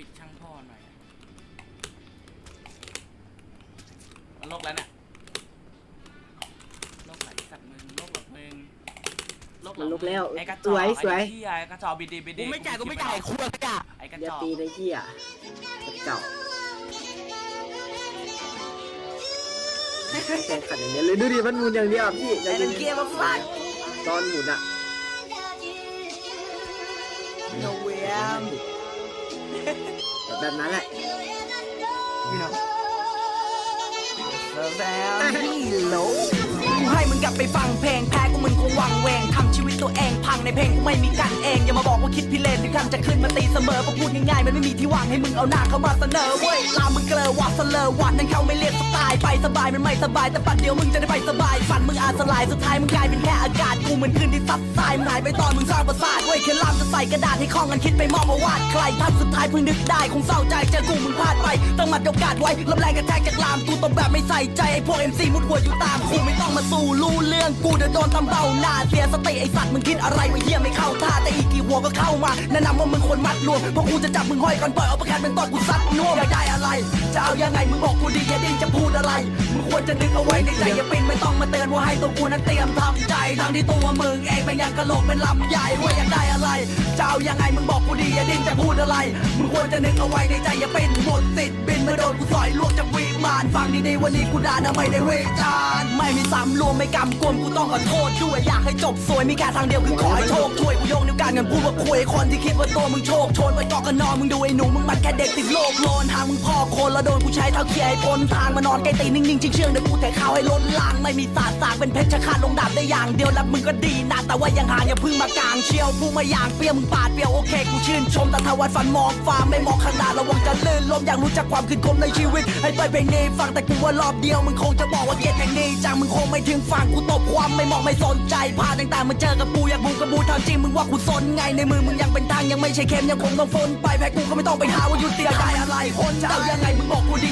บิดช่างพ่อหน่อย มันโลกแล้วเนี่ยโลกไหลสัตว์มึงโลกหลบมึงโลกหมันลุกแล้วไอ้กระจสอกวยสวย ไอ้เหี้ยไอ้กระจอกบิดดีบิดดีกูไม่จ่ายกูไม่จ่ายคุยไม่จ่ายไอ้กระอย่าจอกตีนะเหี้ยเจ้าแข่งขันอย่างเงี้ยเลยดูดิมันหมุนอย่างเดียวอะพี่ใจไอ้เย็นั่นนเกียร์มาฟาด ตอนหมุนอะโนเวียม แบบนั้นแหละโลกูให้มึงกลับไปฟังเพลงแพ้กูมึงคงวังเวงทำชีวิตตัวเองพังในเพลงกูไม่มีกันเอง อย่ามาบอกว่าคิดพิเรนถึงขั้นจะขึ้นมาตีเสมอเพราะพูดง่ายๆมันไม่มีที่วางให้มึงเอาหน้าเข้ามาเสนอเว้ยลามมึงเกลอวัดเสลอวัดนั่นเขาไม่เรียกสไตล์ไปสบายมันไม่สบายแต่ปัดเดียวมึงจะได้ไปสบายฝันมึงอาสลายสุดท้ายมึงกลายเป็นแค่อากาศกูเหมือนคืนที่ซัดทรายมึงหายไปตอนมึงสร้างประสา ทเว้ยแค่ลามจะใส่กระดาษให้คล้องกันคิดไปมอบมาวาดใครท่านสุดท้ายเพิ่งนึกได้คงเศร้าใจเจอกูมึงพลาดไปต้องมัดโอกาสไว้ลมแรงกระแทกจากลามกูตบแบบไม่ใส่ใจไอ้พวกเอ็มซีมุดหัวอยู่ตามกูไม่ต้องมาสู้รู้เรื่องกูเดี๋ยวโดนตำเบ้าหน้าเสียสติไอ้สัตว์มึงคิดอะไรวะเหี้ยไม่เข้าท่าแต่อีกกี่หัวก็เข้ามาแนะนำว่ามึงควรมัดรวมเพราะกูจะจับมึงห้อยก่อนปล่อยเอาประกันเป็นตอนกูซัดน่วมอยากได้อะไร จะเอายังไงมึงบอกกูดีอย่าดิ้นจะพูดอะไรมึงควรจะนึกเอาไว้ในใจอย่าเป็นไม่ต้องมาเตือนว่าให้ตัวกูนั้นเตรียมทำใจทั้งที่ตัวมึงเองเป็นยังกะโหลกเป็นลำใหญ่ว่าอยากได้ เอายังไงมึงบอกกูดีอย่าดิ้นจะพูดอะไร มึงควรจะนึกเอาไว้ในใจอย่าเป็นหมดสิทธิ์บินมาโดนกูสอยลวกจากวีานฟังดีๆวันนี้กูด่านะไม่ได้เวจานไม่มีซ้ำรวมไม่กำกวมกูต้องขอโทษด้วยอยากให้จบสวยมีแค่ทางเดียวคือขอให้โชคช่วยกูโยกนิ้วกลางเงินพูดว่าคุยคนที่คิดว่าตัวมึงโชคชนไปกอกกันนอนมึงดูไอ้หนูมึงมันแค่เด็กติดโลกโลนหางมึงพ่อคนแล้วโดนกูใช้เท้าเขี่ยให้พ้นทางมานอนใกล้ตีนิ่งๆชิงเชื่องเดี๋ยวกูแทงข้าวให้ล้นลางไม่มีศาสตร์สากเป็นเพชรชะคาดลงดาบได้อย่างเดียวแล้วมึงก็ดีนะแต่ว่ายังห่างอย่าพึ่งมากลางเชียวพูมาอย่างเปรี้ยวมึงปาดเปรี้ยวโอเคกูชื่นชมแต่ถ้าวันฝันมองฟ้าไม่มองข้างหน้าระวังจะลื่นล้มอยากรู้จักความขึ้นคมในชีวิตให้เปิดเพลงนี้ฟังแต่กูว่ารอบเดียวมึงคงจะบอกว่าเกลียดเพลงนี้จังมึงคงไม่ถึงฟังกูตบความไม่มองไม่สนใจพาต่างแต่มึงเจอกับกูอยากบูกับบูทาจริงมึงว่ากูสนไงในมือมึงยังเป็นทางยังไม่ใช่เข็มยังคงต้องฝนไปแพ้กูก็ไม่ต้องไปหาว่ายุติอะไรอะไรคนจะเอายังไงมึงบอกกูดี